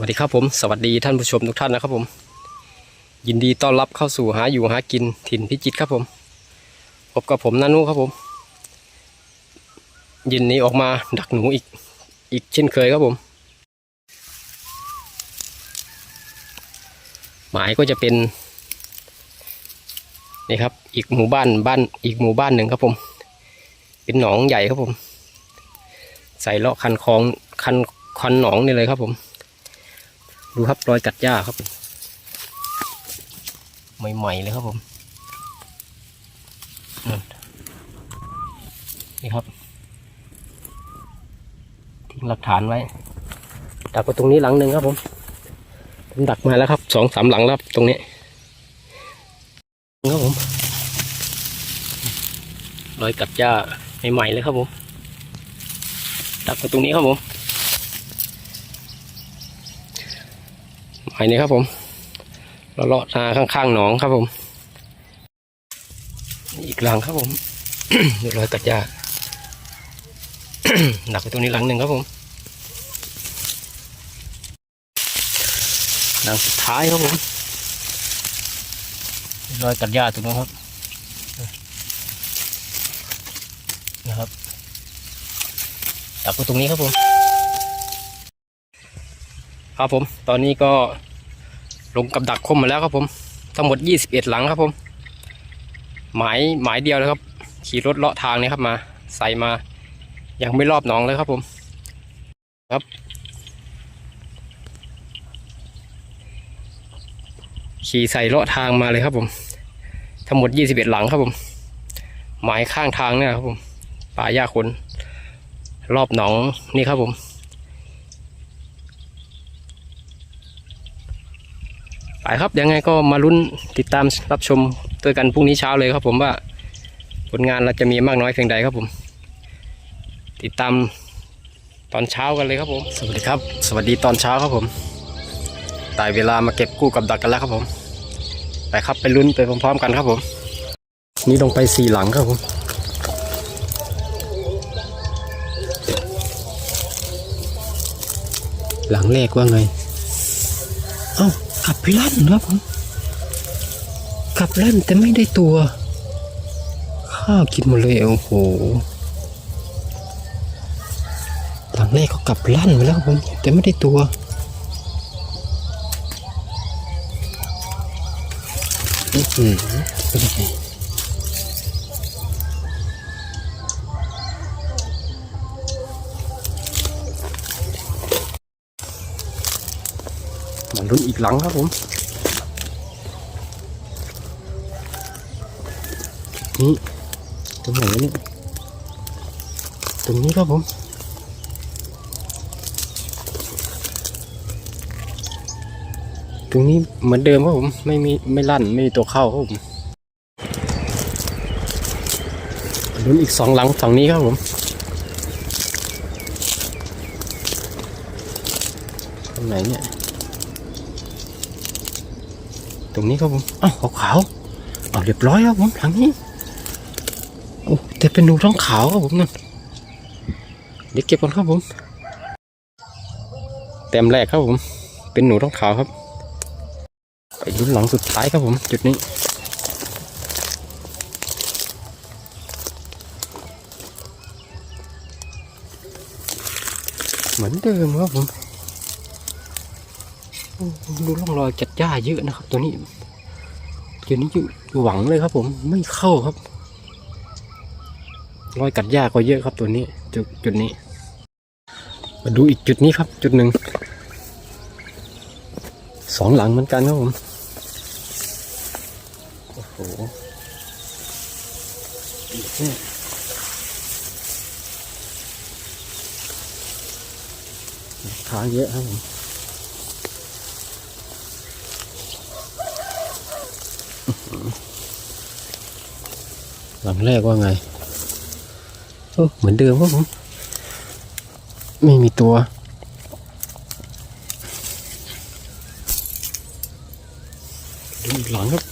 วัสดีครับผม สวัสดีท่านผู้ชมทุกท่านนะครับผม ยินดีต้อนรับเข้าสู่หาอยู่หากินถิ่นพิจิตรครับผมพบกับผมนานุครับผม ยินนี้ออกมาดักหนูอีกอีกเช่นเคยครับผม หมายก็จะเป็นนี่ครับ อีกหมู่บ้านบ้านอีกหมู่บ้านหนึ่งครับผม เป็นหนองใหญ่ครับผม ใส่เลาะคันคลองคันคันหนองนี่เลยครับผม ดูครับรอยกัดหญ้าครับ ใหม่ๆเลยครับผมนี่ครับ ทิ้งหลักฐานไว้ ดักไว้ตรงนี้หลังหนึ่งครับผมผมดักมาแล้วครับสองสามหลังแล้วตรงนี้ครับผมรอยกัดหญ้าใหม่ๆเลยครับผมดักไว้ตรงนี้ครับผม หมายนี้ครับผมเราเลาะนาข้างๆหนองครับผมอีกหลังครับผมเรียบร้อยตัดหญ้าดักไปตรงนี้หลังหนึ่งครับผมหลังสุดท้ายครับผมรอยตัดหญ้าตรงนู้นครับนะครับดักไปตรงนี้ครับผม ครับผม ตอนนี้ก็ลงกับดักคมมาแล้วครับผม ทั้งหมด 21 หลังครับผม หมายหมายเดียวเลยครับ ขี่รถเลาะทางนี้ครับมา ใส่มายังไม่รอบหนองเลยครับผม ครับ ขี่ใส่เลาะทางมาเลยครับผม ทั้งหมด 21 หลังครับผม หมายข้างทางเนี่ยครับผม ป่าหญ้าขนรอบหนองนี่ครับผม ไปครับยังไงก็มาลุ้นติดตามรับชมด้วยกันพรุ่งนี้เช้าเลยครับผมว่าผลงานเราจะมีมากน้อยเพียงใดครับผม ติดตามตอนเช้ากันเลยครับผม สวัสดีครับ สวัสดีตอนเช้าครับผมได้เวลามาเก็บกู้กับดักกันแล้วครับผม ไปครับไปลุ้นไปพร้อมๆกันครับผม นี่ลงไปสี่หลังครับผมหลังแรกว่าไง เอ้า ขับลั่นครับผมขับลั่นแต่ไม่ได้ตัว ข้าวกินหมดเลยโอ้โหหลังแรกเขากลับลั่นไปแล้วครับผมแต่ไม่ได้ตัวอื้อหือเป็นยังไง ลุ้นอีกหลังครับผม นี่ตรงไหนเนี่ยตรงนี้ครับผมตรงนี้เหมือนเดิมครับผม ไม่มีไม่ลั่นไม่มีตัวเข้าครับผมลุ้นอีกสองหลังฝั่งนี้ครับผมตรงไหนเนี่ย ตรงนี้ครับผมอ้าวขาวๆเอาเรียบร้อยครับผมหลังนี้โอ้แต่เป็นหนูท้องขาวครับผมนั่นเดี๋ยวเก็บก่อนครับผมเต็มแรกครับผม เป็นหนูท้องขาวครับ ไปลุ้นหลังสุดท้ายครับผม จุดนี้เหมือนเดิมครับผม ดูร่องรอยจัดหญ้าเยอะนะครับ ตัวนี้จุดนี้อยู่หวังเลยครับ ผมไม่เข้าครับ รอยกัดหญ้าก็เยอะครับตัวนี้ จุดจุดนี้ มาดูอีกจุดนี้ครับ จุดหนึ่งสองหลังเหมือนกันครับผมโอ้โหเนี่ยทางเยอะครับผมอื้อ หลังแรกว่าไงโอ้เหมือนเดิมครับผมไม่มีตัวดูหลังครับ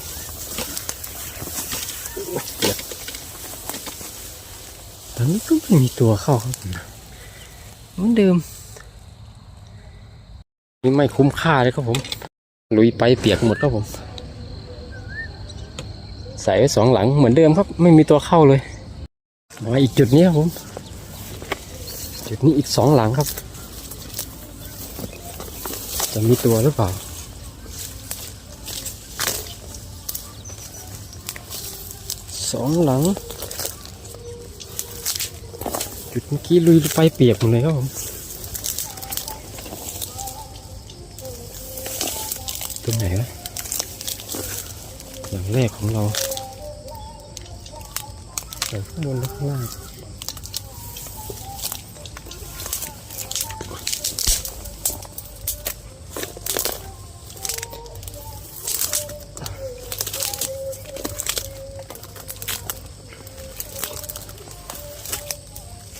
เดี๋ยวตอนนี้ก็ไม่มีตัวเข้าครับเหมือนเดิม นี่ไม่คุ้มค่าเลยครับผม ลุยไปเปียกหมดครับผม ใส่ไว้สองหลังเหมือนเดิมครับ ไม่มีตัวเข้าเลยมาอีกจุดนี้ครับผมจุดนี้อีกสองหลังครับ จะมีตัวหรือเปล่าสองหลัง จุดเมื่อกี้ลุยไปเปียกหมดเลยครับผมตรงไหนวะอย่างแรกของเรา ส่ข้างบนและข้างล่าง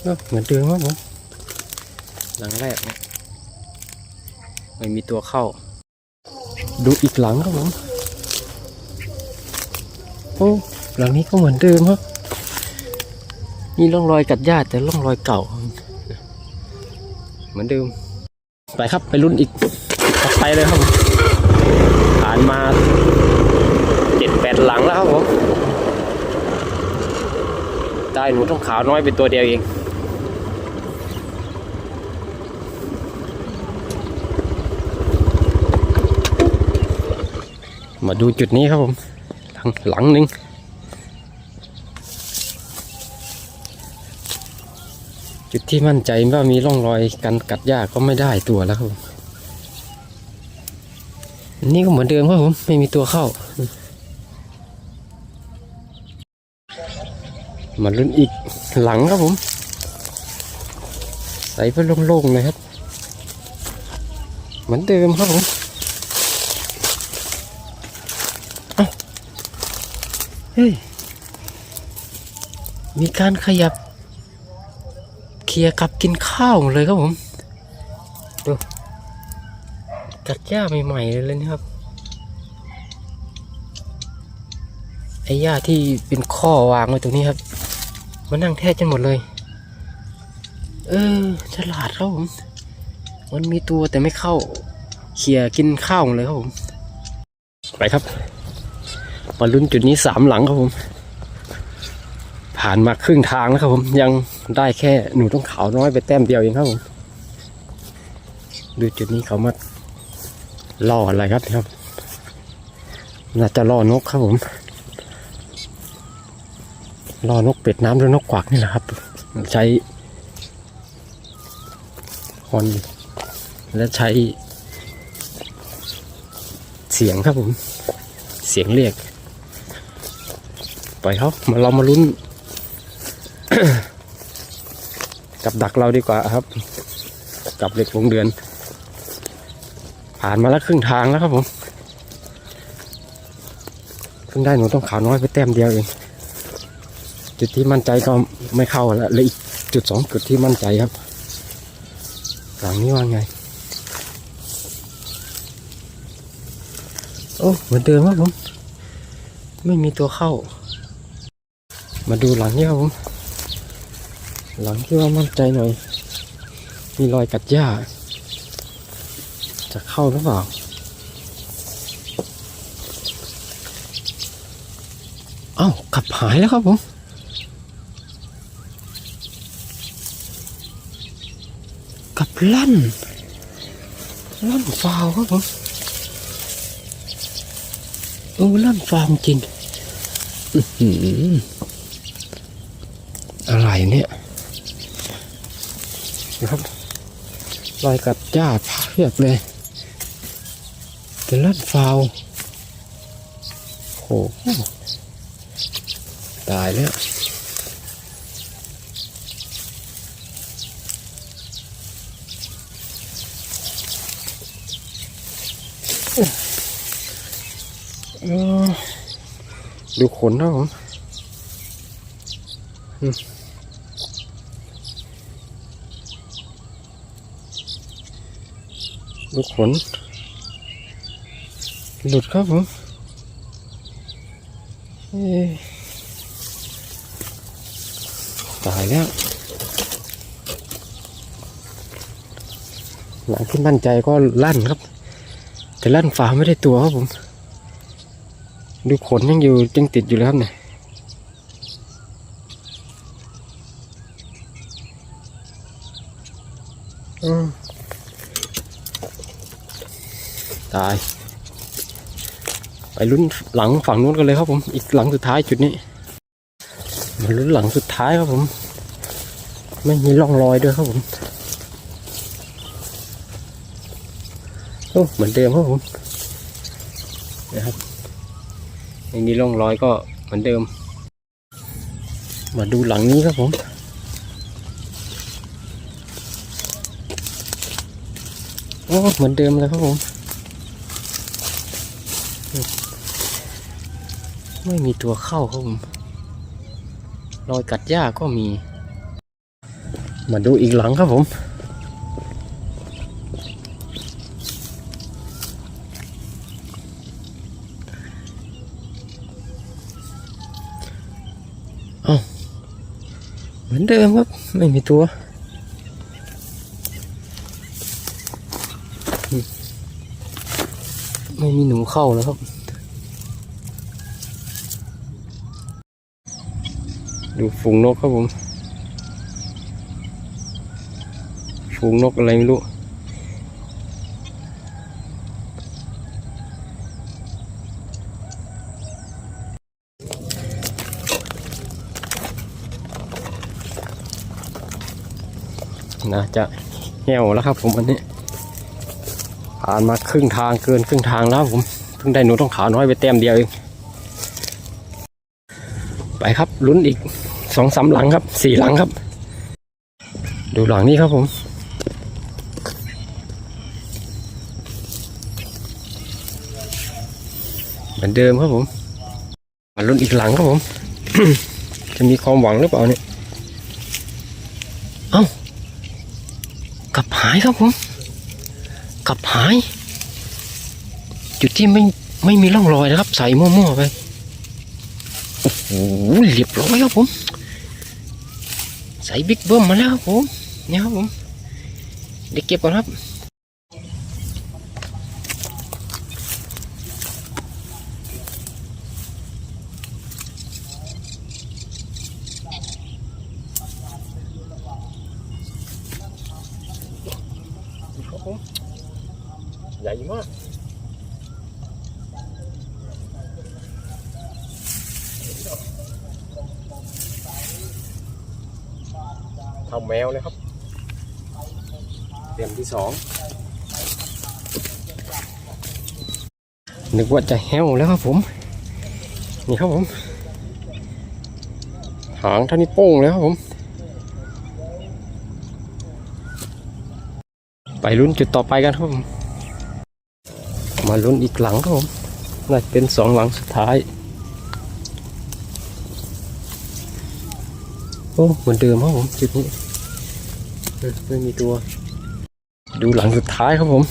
เอ้าเหมือนเดิมครับผมหลังแรกเนี่ยไม่มีตัวเข้า ดูอีกหลังครับผมโอ้หลังนี้ก็เหมือนเดิมครับ มีร่องรอยกัดหญ้าแต่ร่องรอยเก่า เหมือนเดิม ไปครับไปรุ่นอีกต่อไปเลยครับ ผ่านมาเจ็ดแปดหลังแล้วครับผมได้หนูต้องขาวน้อยเป็นตัวเดียวเองมาดูจุดนี้ครับผม หลังหลังหนึ่ง จุดที่มั่นใจว่ามีร่องรอยการกัดหญ้าก็ไม่ได้ตัวแล้วครับผมอันนี่ก็เหมือนเดิมครับผมไม่มีตัวเข้า มาลุ้นอีกหลังครับผม ใส่ไปโล่งๆเลยครับ เหมือนเดิมครับผมเฮ้ยมีการขยับ ลียกับกินข้าวเลยครับผมดูกัดหญ้าใหม่ๆเลยนะครับไอ้หญ้าที่เป็นข้อวางไว้ตรงนี้ครับมันนั่งแท้จนหมดเลย เออฉลาดครับผมมันมีตัวแต่ไม่เข้าเคลียกินข้าวเลยครับผม ไปครับมาลุ้นจุดนี้สามหลังครับผม ผ่านมาครึ่งทางแล้วครับผมยัง ได้แค่หนูต้องขาวน้อยไปแต้มเดียวเองครับผมดูจุดนี้เขามาล่ออะไรครับครับน่าจะล่อนกครับผมล่อนกเป็ดน้ำหรือนกกวักนี่แหละครับ ใช้ฮอนและใช้ เสียงครับผม เสียงเรียกปล่อยเขามาเรามาลุ้น กับดักเราดีกว่าครับ กับเหล็กวงเดือน ผ่านมาแล้วครึ่งทางแล้วครับผมเพิ่งได้หนูต้องขาวน้อยไปแต้มเดียวเองจุดที่มั่นใจก็ไม่เข้าแล้วเลยอีกจุดสองจุดที่มั่นใจครับ หลังนี้ว่าไง โอ้เหมือนเดิมครับผม ไม่มีตัวเข้า มาดูหลังนี้ครับผม หลังที่ว่ามั่นใจหน่อย มีรอยกัดหญ้า จะเข้าหรือเปล่า เอ้าขับหายแล้วครับผมกลับลั่น ลั่นฟาวครับผมเออลั่นฟาวจริงอะไรเนี่ย นะครับ รอยกัดหญ้าเพียบเลยแต่ลั่นฟาวโอ้โหตายแล้วดูขนนะผมอืม ดูขน หลุดครับผมตายแล้วหลังที่มั่นใจก็ลั่นครับ แต่ลั่นฝาไม่ได้ตัวครับผม ดูขนยังอยู่ยังติดอยู่เลยครับเนี่ย ตาย ไปลุ้นหลังฝั่งนู้นกันเลยครับผม อีกหลังสุดท้ายจุดนี้ มาลุ้นหลังสุดท้ายครับผม ไม่มีร่องรอยด้วยครับผมโอ้เหมือนเดิมครับผม นะครับไม่มีร่องรอยก็เหมือนเดิม มาดูหลังนี้ครับผมโอ้เหมือนเดิมเลยครับผม ไม่มีตัวเข้าครับผมรอยกัดหญ้าก็มี มาดูอีกหลังครับผมเอาเหมือนเดิมครับ ไม่มีตัว ไม่มีหนูเข้าแล้วครับ ดูฝูงนกครับผม ฝูงนกอะไรไม่รู้น่าจะเหี่ยวแล้วครับผมอันนี้ ผ่านมาครึ่งทางเกินครึ่งทางแล้วผมเพิ่งได้หนูต้องขาวน้อยไปแต้มเดียวเองไปครับลุ้นอีกสองสามหลังครับสี่หลังครับ ดูหลังนี้ครับผมเหมือนเดิมครับผมมาลุ้นอีกหลังครับผม จะมีความหวังหรือเปล่าเนี่ย เอ้ากลับหายครับผม กลับหาย จุดที่ไม่ไม่มีร่องรอยนะครับ ใส่มั่วๆไปโอ้โหเรียบร้อยครับผม ใส่บิ๊กเบิ้มมาแล้วครับผมเนี่ยครับผมเดี๋ยวเก็บก่อนครับ ใหญ่มากทำแมวเลยครับ เตรียมที่สองนึกว่าจะแห้วแล้วครับผม นี่ครับผม หางเท่านี้โป้งแล้วครับผม ไปลุ้นจุดต่อไปกันครับผม มาลุ้นอีกหลังครับผมน่าจะเป็นสองหลังสุดท้าย โอ้เหมือนเดิมครับผมจุดนี้เออไม่มีตัว ดูหลังสุดท้ายครับผม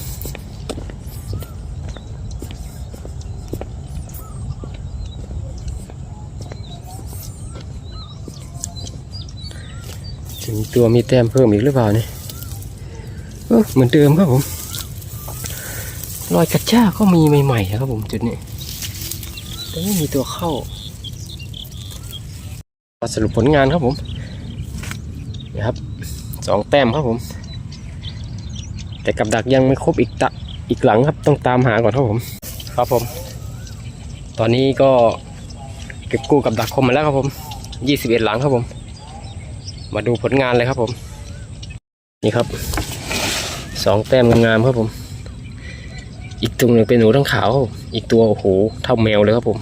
ถึงตัวมีแต้มเพิ่มอีกหรือเปล่าเนี่ยเออเหมือนเดิมครับผม รอยกระจ้าก็มีใหม่ๆครับผมจุดนี้แต่ไม่มีตัวเข้ามาสรุปผลงานครับผมนะครับสองแต้มครับผม แต่กับดักยังไม่ครบอีกตะอีกหลังครับต้องตามหาก่อนครับผม ครับผม ตอนนี้ก็เก็บกู้กับดักคมมาแล้วครับผมยี่สิบเอ็ดหลังครับผม มาดูผลงานเลยครับผม นี่ครับสองแต้มงามครับผม อีกตัวหนึ่งเป็นหนูทั้งขาว อีกตัวโอ้โหเท่าแมวเลยครับผม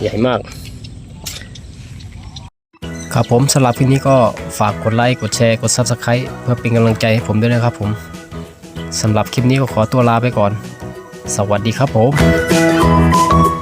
ใหญ่มาก ครับผมสำหรับคลิปนี้ก็ฝากกดไลค์กดแชร์กด Subscribe เพื่อเป็นกำลังใจให้ผมด้วยนะครับผมสำหรับคลิปนี้ก็ขอตัวลาไปก่อน สวัสดีครับผม